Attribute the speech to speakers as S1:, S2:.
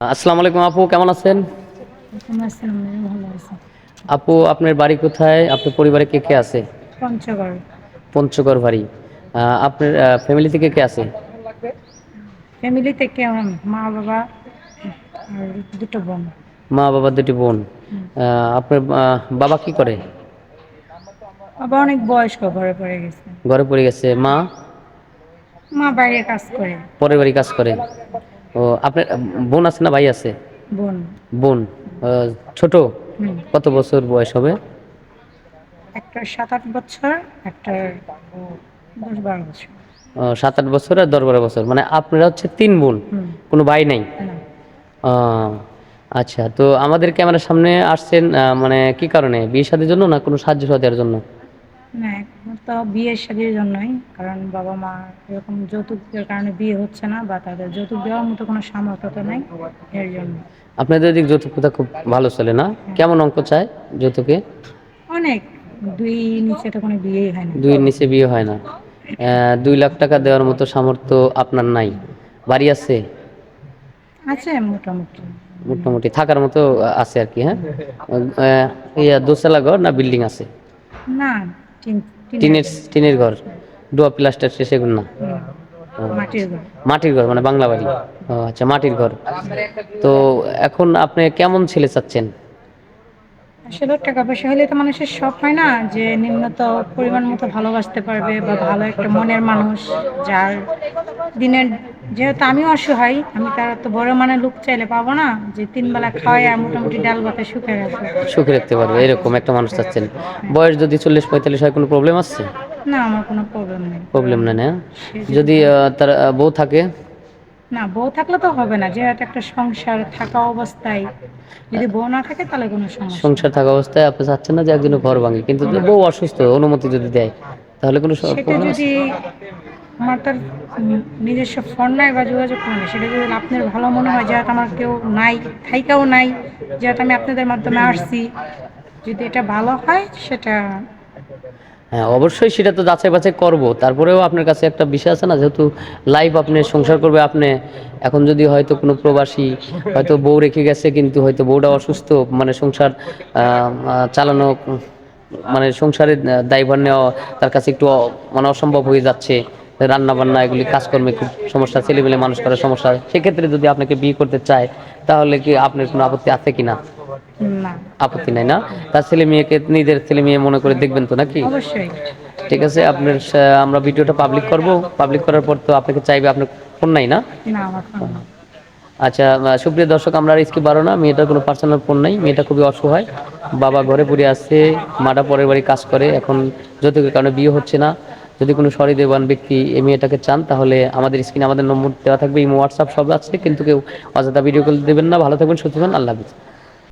S1: আসসালামু আলাইকুম আপু কেমন আছেন? আপু আপনার বাড়ি কোথায়? আপনার পরিবারে কে কে আছে?
S2: পঞ্চগড়।
S1: পঞ্চগড় বাড়ি আপনার ফ্যামিলিতে কে কে আছে?
S2: ফ্যামিলিতে কেউ নেই। মা বাবা আর দুটো বোন।
S1: মা বাবা দুটি বোন। আপনার বাবা কি করে?
S2: বাবা অনেক বয়স্ক ঘরে পড়ে গেছে।
S1: ঘরে পড়ে গেছে। মা?
S2: মা বাইরে কাজ করে।
S1: পরের বাড়ি কাজ করে। ও আপনার বোন আছে না ভাই আছে?
S2: বোন।
S1: বোন। ছোট? কত বছর বয়স হবে?
S2: একটা সাত আট বছর একটা দশ বারো বছর।
S1: সাত আট বছর আর দশ বারো বছর। মানে আপনারা হচ্ছে তিন বোন? কোনো ভাই নাই? আচ্ছা তো আমাদের ক্যামেরার সামনে আসছেন মানে কি কারণে? বিয়ে শাদির জন্য না কোনো সাহায্য সাহায্যের জন্য?
S2: না একমাত্র বিয়ের শাদির জন্যই কারণ বাবা মা এরকম যৌতুকের কারণে বিয়ে হচ্ছে না বা তাদের যৌতুক দেওয়ার মতো কোনো সামর্থ্য তো নেই এর জন্য।
S1: আপনাদের দিক যৌতুক প্রথা খুব ভালো চলে না? কেমন অঙ্ক চায় যৌতুকে?
S2: অনেক দুই নিচে তো কোনো বিয়েই হয় না।
S1: দুইয়ের নিচে বিয়ে হয় না। দুই লাখ টাকা দেওয়ার মতো সামর্থ্য আপনার নাই। বাড়ি আছে?
S2: আছে মোটামুটি।
S1: মোটামুটি থাকার মতো আছে আর কি হ্যাঁ? ইয়া দোতলা ঘর না বিল্ডিং আছে?
S2: না
S1: টিনের টিনের ঘর। ডুয়া প্লাস্টার সেগুলো না।
S2: মাটির ঘর।
S1: মাটির ঘর মানে বাংলা বাড়ি। ও আচ্ছা মাটির ঘর। তো এখন আপনি কেমন ছেলে চাচ্ছেন?
S2: আসলে টাকা। পয়সা হলে তো মানুষের শখ হয় না যে নিম্নত পরিমাণ মতো ভালোবাসতে পারবে বা ভালো একটা মনের মানুষ যার দিনের যেহেতু আমিও অসহায় আমি তার তো বড় মানে লোক চাইলে পাবো না যে তিন বেলা খাওয়াই আর মোটামুটি ডাল ভাতে সুখে রাখব
S1: সুখে রাখতে পারবে এরকম একটা মানুষ চাচ্ছেন। বয়স যদি চল্লিশ পঁয়তাল্লিশ হয় কোনো প্রবলেম আছে?
S2: না আমার কোনো প্রবলেম নেই।
S1: প্রবলেম না? না যদি তার বউ থাকে
S2: না বউ থাকলে তো হবে না। যেহেতু একটা সংসার থাকা অবস্থায় যদি বউ না থাকে তাহলে কোনো সমস্যা
S1: সংসার থাকা অবস্থায় আপনি চাচ্ছেন না যে একজনের ঘর ভাঙে কিন্তু বউ অসুস্থ অনুমতি যদি দেয় তাহলে কোনো
S2: সেটা যদি আমার তার নিজস্ব ফোন নাই বা যোগাযোগ নাই সেটা যদি আপনার ভালো মনে হয় যেহেতু আমার কেউ নাই থাইকাও নাই যেহেতু আমি আপনাদের মাধ্যমে আসছি যদি এটা ভালো হয় সেটা
S1: হ্যাঁ অবশ্যই সেটা তো যাচাই বাছাই করব। তারপরেও আপনার কাছে একটা বিষয় আছে না, যেহেতু লাইফ আপনি সংসার করবে, আপনি এখন যদি হয়তো কোনো প্রবাসী, হয়তো বউ রেখে গেছে, কিন্তু হয়তো বউটা অসুস্থ মানে সংসার চালানো মানে সংসারের দায়ভার নেওয়া তার কাছে একটু মানে অসম্ভব হয়ে যাচ্ছে। রান্না বান্না এগুলি কাজকর্মে খুব সমস্যা ছেলেমেলে মানুষ করার সমস্যা সেক্ষেত্রে যদি আপনাকে বিয়ে করতে চায় তাহলে কি আপনার কোনো আপত্তি আছে কি না?
S2: না।
S1: আপত্তি নাই না? তার ছেলে মেয়েকে নিজের ছেলে মেয়ে মনে করে দেখবেন তো নাকি? ঠিক আছে আপনার আমরা ভিডিওটা পাবলিক করব। পাবলিক করার পর তো আপনাকে চাইবে আপনার ফোন নাই না। আচ্ছা সুপ্রিয় দর্শক আমরা আর স্কিপ বারো না। মেয়েটার কোনো পার্সোনাল ফোন নাই। মেয়েটা খুবই অসহায়। বাবা ঘরে পড়ে আসছে মাটা পরের বাড়ি কাজ করে। এখন যৌতুকের কারণে বিয়ে হচ্ছে না। যদি কোনো সরিদেবান ব্যক্তি এই মেয়েটাকে চান, তাহলে আমাদের স্ক্রিনে আমাদের নম্বর দেওয়া থাকবে, ইমো হোয়াটসঅ্যাপ সব আছে, কিন্তু কেউ অযথা ভিডিও কল দেবেন না। ভালো থাকবেন, সুস্থ থাকবেন, আল্লাহ হাফিজ।